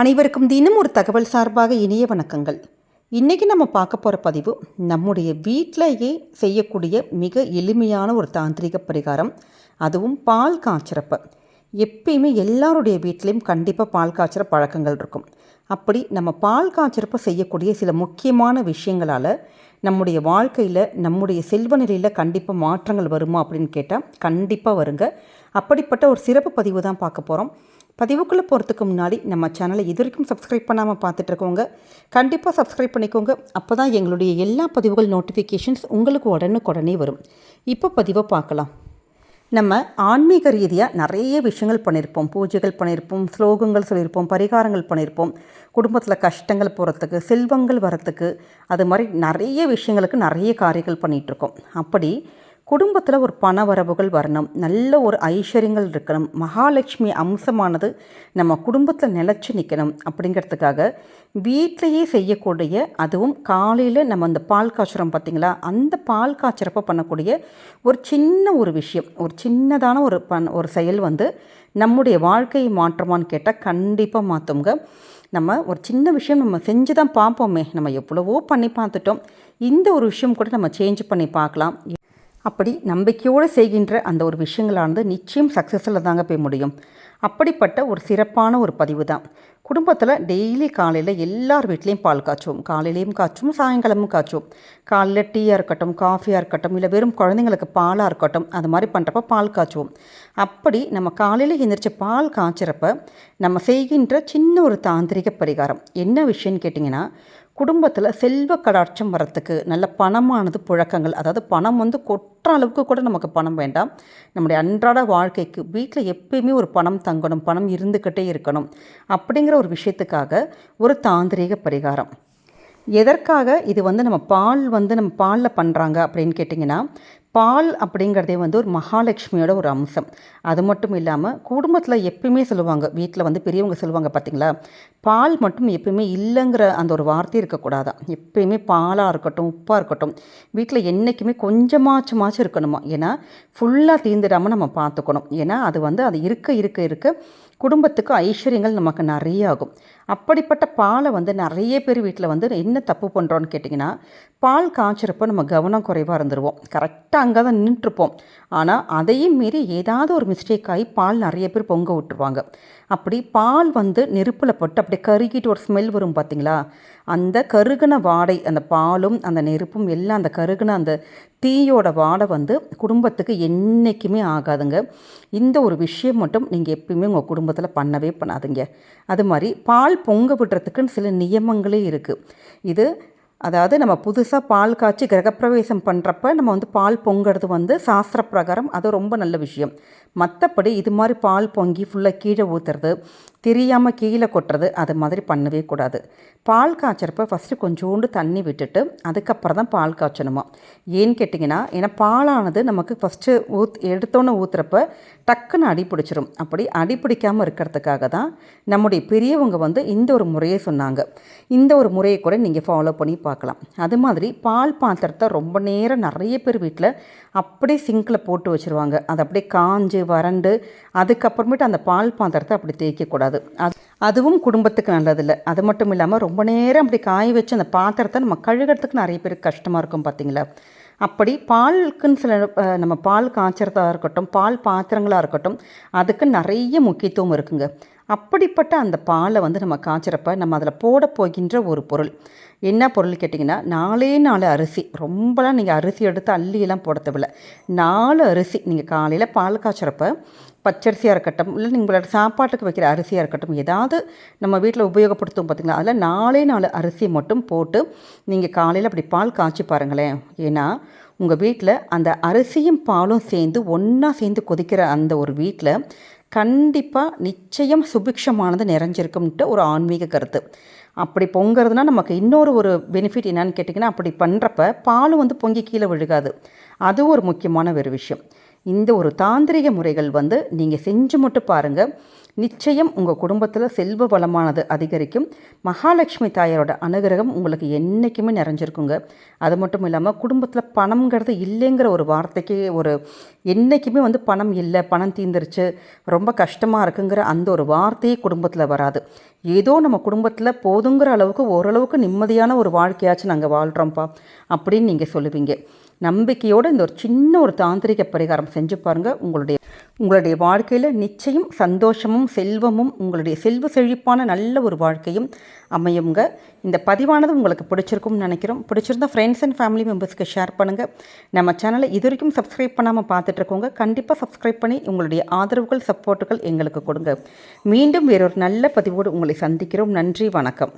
அனைவருக்கும் தினம் ஒரு தகவல் சார்பாக இனிய வணக்கங்கள். இன்றைக்கி நம்ம பார்க்க போகிற பதிவு நம்முடைய வீட்டிலேயே செய்யக்கூடிய மிக எளிமையான ஒரு தாந்திரிக பரிகாரம். அதுவும் பால் காய்ச்சிறப்ப. எப்பயுமே எல்லாருடைய வீட்லேயும் கண்டிப்பாக பால் காய்ச்சிற பழக்கங்கள் இருக்கும். அப்படி நம்ம பால் காய்ச்சிறப்பை செய்யக்கூடிய சில முக்கியமான விஷயங்களால் நம்முடைய வாழ்க்கையில் நம்முடைய செல்வ நிலையில் கண்டிப்பாக மாற்றங்கள் வருமா அப்படின்னு கேட்டால் கண்டிப்பாக வருங்க. அப்படிப்பட்ட ஒரு சிறப்பு பதிவு தான் பார்க்க போகிறோம் பதிவுக்குள்ளே போகிறதுக்கு முன்னாடி நம்ம சேனலை இது வரைக்கும் சப்ஸ்கிரைப் பண்ணாமல் பார்த்துட்ருக்கோங்க கண்டிப்பாக சப்ஸ்கிரைப் பண்ணிக்கோங்க. அப்போ தான் எங்களுடைய எல்லா பதிவுகள் நோட்டிஃபிகேஷன்ஸ் உங்களுக்கு உடனுக்குடனே வரும். இப்போ பதிவை பார்க்கலாம். நம்ம ஆன்மீக ரீதியாக நிறைய விஷயங்கள் பண்ணியிருப்போம் பூஜைகள் பண்ணியிருப்போம் ஸ்லோகங்கள் சொல்லியிருப்போம் பரிகாரங்கள் பண்ணியிருப்போம் குடும்பத்தில் கஷ்டங்கள் போகிறதுக்கு செல்வங்கள் வரத்துக்கு அது மாதிரி நிறைய விஷயங்களுக்கு நிறைய காரியங்கள் பண்ணிகிட்ருக்கோம் அப்படி குடும்பத்தில் ஒரு பண வரவுகள் வரணும். நல்ல ஒரு ஐஸ்வர்யங்கள் இருக்கணும். மகாலட்சுமி அம்சமானது நம்ம குடும்பத்தில் நிலச்சி நிற்கணும் அப்படிங்கிறதுக்காக வீட்டிலையே செய்யக்கூடிய அதுவும் காலையில் நம்ம அந்த பால் காய்ச்சுறோம் பார்த்திங்களா அந்த பால் காய்ச்சறப்ப பண்ணக்கூடிய ஒரு சின்ன ஒரு விஷயம் ஒரு சின்னதான ஒரு பண் ஒரு செயல் வந்து நம்முடைய வாழ்க்கையை மாற்றமான்னு கேட்டால் கண்டிப்பாக மாற்றுங்க நம்ம ஒரு சின்ன விஷயம் நம்ம செஞ்சு தான் பார்ப்போமே. நம்ம எவ்வளவோ பண்ணி பார்த்துட்டோம். இந்த ஒரு விஷயம் கூட நம்ம சேஞ்ச் பண்ணி பார்க்கலாம். அப்படி நம்பிக்கையோடு செய்கின்ற அந்த ஒரு விஷயங்களானது நிச்சயம் சக்ஸஸில் தாங்க போய் முடியும். அப்படிப்பட்ட ஒரு சிறப்பான ஒரு பதிவு தான். குடும்பத்தில் டெய்லி காலையில் எல்லார் வீட்லேயும் பால் காய்ச்சுவோம். காலையிலையும் காய்ச்சுவோம் சாயங்காலமும் காய்ச்சுவோம். காலையில் டீயாக இருக்கட்டும் காஃபியாக இருக்கட்டும் இல்லை வெறும் குழந்தைங்களுக்கு பாலாக இருக்கட்டும் அது மாதிரி பண்ணுறப்ப பால் காய்ச்சுவோம். அப்படி நம்ம காலையில் எந்திரிச்சு பால் காய்ச்சிறப்ப நம்ம செய்கின்ற சின்ன ஒரு தாந்திரிக பரிகாரம். என்ன விஷயம்னு கேட்டிங்கன்னா குடும்பத்தில் செல்வ கடாட்சம் வரத்துக்கு நல்ல பணமானது புழக்கங்கள். அதாவது பணம் வந்து கொட்டுற அளவுக்கு கூட நமக்கு பணம் வேண்டாம். நம்முடைய அன்றாட வாழ்க்கைக்கு வீட்டில் எப்பயுமே ஒரு பணம் தங்கணும் பணம் இருந்துக்கிட்டே இருக்கணும் அப்படிங்கிற ஒரு விஷயத்துக்காக ஒரு தாந்திரீக பரிகாரம். எதற்காக இது வந்து நம்ம பால் வந்து நம்ம பாலில் பண்ணுறாங்க அப்படின்னு கேட்டிங்கன்னா பால் அப்படிங்கிறதே வந்து ஒரு மகாலட்சுமியோட ஒரு அம்சம். அது மட்டும் இல்லாமல் குடும்பத்தில் எப்பயுமே சொல்லுவாங்க வீட்டில் வந்து பெரியவங்க சொல்லுவாங்க பார்த்தீங்களா பால் மட்டும் எப்பயுமே இல்லைங்கிற அந்த ஒரு வார்த்தை இருக்கக்கூடாதான் எப்பயுமே பாலாக இருக்கட்டும் உப்பாக இருக்கட்டும் வீட்டில் என்றைக்குமே கொஞ்சமாச்சுமாச்சும் இருக்கணுமா? ஏன்னா ஃபுல்லாக தீந்துடாமல் நம்ம பார்த்துக்கணும் ஏன்னா அது வந்து அது இருக்க இருக்க இருக்க குடும்பத்துக்கு ஐஸ்வர்யங்கள் நமக்கு நிறைய ஆகும். அப்படிப்பட்ட பாலை வந்து நிறைய பேர் வீட்டில் வந்து என்ன தப்பு பண்ணுறோன்னு கேட்டிங்கன்னா பால் காய்ச்சறப்போ நம்ம கவனம் குறைவாக இருந்துருவோம். கரெக்டாக அங்கே தான் நின்றுட்டுருப்போம் ஆனால் அதையும் மீறி ஏதாவது ஒரு மிஸ்டேக் ஆகி பால் நிறைய பேர் பொங்க விட்டுருவாங்க. அப்படி பால் வந்து நெருப்பில் பட்டு அப்படியே கருகிட்டு ஒரு ஸ்மெல் வரும் பார்த்தீங்களா அந்த கருகின வாடை அந்த பாலும் அந்த நெருப்பும் எல்லாம் அந்த கருகின அந்த தீயோட வாடை வந்து குடும்பத்துக்கு என்றைக்குமே ஆகாதுங்க. இந்த ஒரு விஷயம் மட்டும் நீங்கள் எப்பயுமே உங்கள் குடும்பத்தில் பண்ணவே பண்ணாதுங்க. அது மாதிரி பால் பொங்க விடுறதுக்குன்னு சில நியமங்களே இருக்குது இது அதாவது நம்ம புதுசாக பால் காய்ச்சி கிரகப்பிரவேசம் பண்ணுறப்ப நம்ம வந்து பால் பொங்கிறது வந்து சாஸ்திர பிரகாரம் அது ரொம்ப நல்ல விஷயம். மற்றபடி இது மாதிரி பால் பொங்கி ஃபுல்லாக கீழே ஊற்றுறது தெரியாமல் கீழே கொட்டுறது அது மாதிரி பண்ணவே கூடாது. பால் காய்ச்சறப்ப ஃபஸ்ட்டு கொஞ்சோண்டு தண்ணி விட்டுட்டு அதுக்கப்புறம் தான் பால் காய்ச்சணுமா? ஏன்னு கேட்டிங்கன்னா ஏன்னா பாலானது நமக்கு ஃபஸ்ட்டு ஊத் எடுத்தோன்னே ஊற்றுறப்ப டக்குன்னு அடி பிடிச்சிரும். அப்படி அடி பிடிக்காமல் இருக்கிறதுக்காக தான் நம்முடைய பெரியவங்க வந்து இந்த ஒரு முறையை சொன்னாங்க. இந்த ஒரு முறையை கூட நீங்கள் ஃபாலோ பண்ணி பார்க்கலாம். அது மாதிரி பால் பாத்திரத்தை ரொம்ப நேரம் நிறைய பேர் வீட்டில் அப்படியே சிங்கில் போட்டு வச்சுருவாங்க. அது அப்படியே காஞ்சு வறண்டு அதுக்கப்புறமேட்டு அந்த பால் பாத்திரத்தை அப்படி தேய்க்கக்கூடாது. அது அதுவும் குடும்பத்துக்கு நல்லதில்லை. அது மட்டும் இல்லாமல் ரொம்ப நேரம் அப்படி காய வச்சு அந்த பாத்திரத்தை நம்ம கழுகிறதுக்கு நிறைய பேருக்கு கஷ்டமாக இருக்கும் பார்த்தீங்களா அப்படி பாலுக்குன்னு சில நம்ம பால் காய்ச்சறதா இருக்கட்டும் பால் பாத்திரங்களாக இருக்கட்டும் அதுக்கு நிறைய முக்கியத்துவம் இருக்குங்க. அப்படிப்பட்ட அந்த பாலை வந்து நம்ம காய்ச்சறப்ப நம்ம அதில் போட போகின்ற ஒரு பொருள். என்ன பொருள் கேட்டிங்கன்னா நாலே நாலு அரிசி. ரொம்பலாம் நீங்கள் அரிசி எடுத்து அள்ளியெல்லாம் போட தேவையில்ல. நாலு அரிசி நீங்கள் காலையில் பால் காய்ச்சறப்ப பச்சரிசியாக இருக்கட்டும் இல்லை நீங்களோட சாப்பாட்டுக்கு வைக்கிற அரிசியாக இருக்கட்டும் ஏதாவது நம்ம வீட்டில் உபயோகப்படுத்தும் பார்த்திங்களா அதில் நாலே நாலு அரிசி மட்டும் போட்டு நீங்கள் காலையில் அப்படி பால் காய்ச்சி பாருங்களேன். ஏன்னா உங்கள் வீட்டில் அந்த அரிசியும் பாலும் சேர்ந்து ஒன்றா சேர்ந்து கொதிக்கிற அந்த ஒரு வீட்டில் கண்டிப்பாக நிச்சயம் சுபிக்ஷமானது நிறைஞ்சிருக்கும்ன்ட்டு ஒரு ஆன்மீக கருத்து. அப்படி பொங்குறதுனா நமக்கு இன்னொரு ஒரு பெனிஃபிட் என்னன்னு கேட்டிங்கன்னா அப்படி பண்ணுறப்ப பாலும் வந்து பொங்கி கீழே விழுகாது. அது ஒரு முக்கியமான ஒரு விஷயம். இந்த ஒரு தாந்திரிக முறைகள் வந்து நீங்கள் செஞ்சு மட்டும் பாருங்கள் நிச்சயம் உங்கள் குடும்பத்தில் செல்வ வளமானது அதிகரிக்கும். மகாலட்சுமி தாயாரோட அனுகிரகம் உங்களுக்கு என்றைக்குமே நிறைஞ்சிருக்குங்க. அது மட்டும் இல்லாமல் குடும்பத்தில் பணம்ங்கிறது இல்லைங்கிற ஒரு வார்த்தைக்கு ஒரு என்றைக்குமே வந்து பணம் இல்லை பணம் தீந்துருச்சு ரொம்ப கஷ்டமாக இருக்குங்கிற அந்த ஒரு வார்த்தையே குடும்பத்தில் வராது. ஏதோ நம்ம குடும்பத்தில் போதுங்கிற அளவுக்கு ஓரளவுக்கு நிம்மதியான ஒரு வாழ்க்கையாச்சும் நாங்கள் வாழ்கிறோம்ப்பா அப்படின்னு நீங்கள் சொல்லுவீங்க. நம்பிக்கையோடு இந்த ஒரு சின்ன ஒரு தாந்திரிக பரிகாரம் செஞ்சு பாருங்கள் உங்களுடைய உங்களுடைய வாழ்க்கையில் நிச்சயம் சந்தோஷமும் செல்வமும் உங்களுடைய செல்வ செழிப்பான நல்ல ஒரு வாழ்க்கையும் அமையுங்க. இந்த பதிவானது உங்களுக்கு பிடிச்சிருக்கும்னு நினைக்கிறோம். பிடிச்சிருந்தா ஃப்ரெண்ட்ஸ் அண்ட் ஃபேமிலி மெம்பர்ஸ்க்கு ஷேர் பண்ணுங்கள் நம்ம சேனலை இது வரைக்கும் சப்ஸ்கிரைப் பண்ணாமல் பார்த்துட்ருக்கோங்க கண்டிப்பாக சப்ஸ்கிரைப் பண்ணி உங்களுடைய ஆதரவுகள் சப்போர்ட்டுகள் எங்களுக்கு கொடுங்க. மீண்டும் வேறொரு நல்ல பதிவோடு உங்களை சந்திக்கிறோம். நன்றி வணக்கம்.